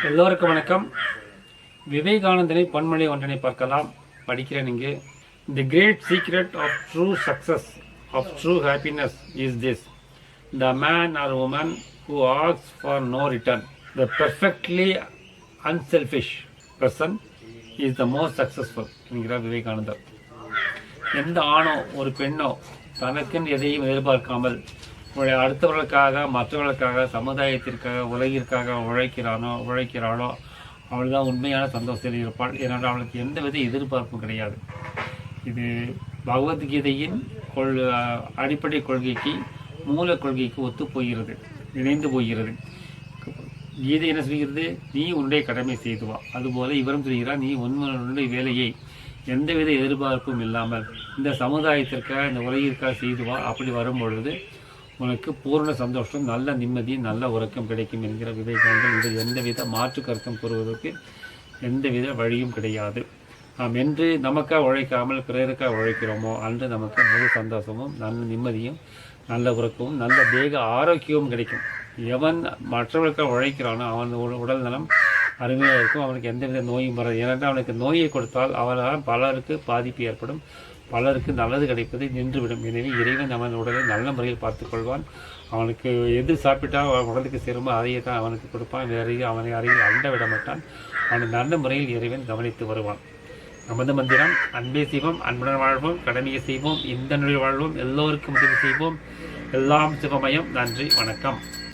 எல்லோருக்கும் வணக்கம். விவேகானந்தனை பன்மொழி ஒன்றனை பார்க்கலாம். படிக்கிறேன் இங்கே. The great secret of true success of true happiness is this the man or woman who asks for no return the perfectly unselfish person is the most successful என்கிறார் விவேகானந்தர். எந்த ஆணோ ஒரு பெண்ணோ தனக்குன்னு எதையும் எதிர்பார்க்காமல் உங்களை அடுத்தவர்களுக்காக மற்றவர்களுக்காக சமுதாயத்திற்காக உலகிற்காக உழைக்கிறானோ உழைக்கிறாளோ அவள் தான் உண்மையான சந்தோஷத்தில் இருப்பாள். ஏனென்றால் அவளுக்கு எந்த வித எதிர்பார்ப்பும் கிடையாது. இது பகவத்கீதையின் கொள் அடிப்படை கொள்கைக்கு மூல கொள்கைக்கு ஒத்து போகிறது இணைந்து போகிறது. கீதை என்ன சொல்கிறது? நீ உன்னுடைய கடமை செய்து வா. அதுபோல இவரும் சொல்கிறார் நீ உன்னுடைய வேலையை எந்தவித எதிர்பார்ப்பும் இல்லாமல் இந்த சமுதாயத்திற்காக இந்த உலகிற்காக செய்து வா. அப்படி வரும் பொழுது உனக்கு பூர்ண சந்தோஷம் நல்ல நிம்மதி நல்ல உறக்கம் கிடைக்கும் என்கிற விவேகானந்தர் இது எந்தவித மாற்று கருத்தும் கூறுவதற்கு எந்தவித வழியும் கிடையாது. நாம் என்று நமக்காக உழைக்காமல் பிறருக்காக உழைக்கிறோமோ அன்று நமக்கு முழு சந்தோஷமும் நல்ல நிம்மதியும் நல்ல உறக்கமும் நல்ல தேக ஆரோக்கியமும் கிடைக்கும். எவன் மற்றவர்களுக்காக உழைக்கிறானோ அவன் உடல் நலம் அருமையாக இருக்கும். அவனுக்கு எந்தவித நோயும் வராது. ஏனென்றால் அவனுக்கு நோயை கொடுத்தால் அவரால் பலருக்கு பாதிப்பு ஏற்படும். பலருக்கு நல்லது கிடைப்பது நின்றுவிடும். எனவே இறைவன் அவன் உடலை நல்ல முறையில் பார்த்துக்கொள்வான். அவனுக்கு எது சாப்பிட்டால் அவன் உடலுக்கு சேருமோ அதையே தான் அவனுக்கு கொடுப்பான். வேறு அவனை அருகில் அண்ட விட மாட்டான். அவனை நல்ல முறையில் இறைவன் கவனித்து வருவான். நமது மந்திரம் அன்பே செய்வோம் அன்புடன் வாழ்வோம் கடமையை செய்வோம் இந்த நிலையில் வாழ்வோம் எல்லோருக்கும் உதவி செய்வோம். எல்லாம் சிவமயம். நன்றி வணக்கம்.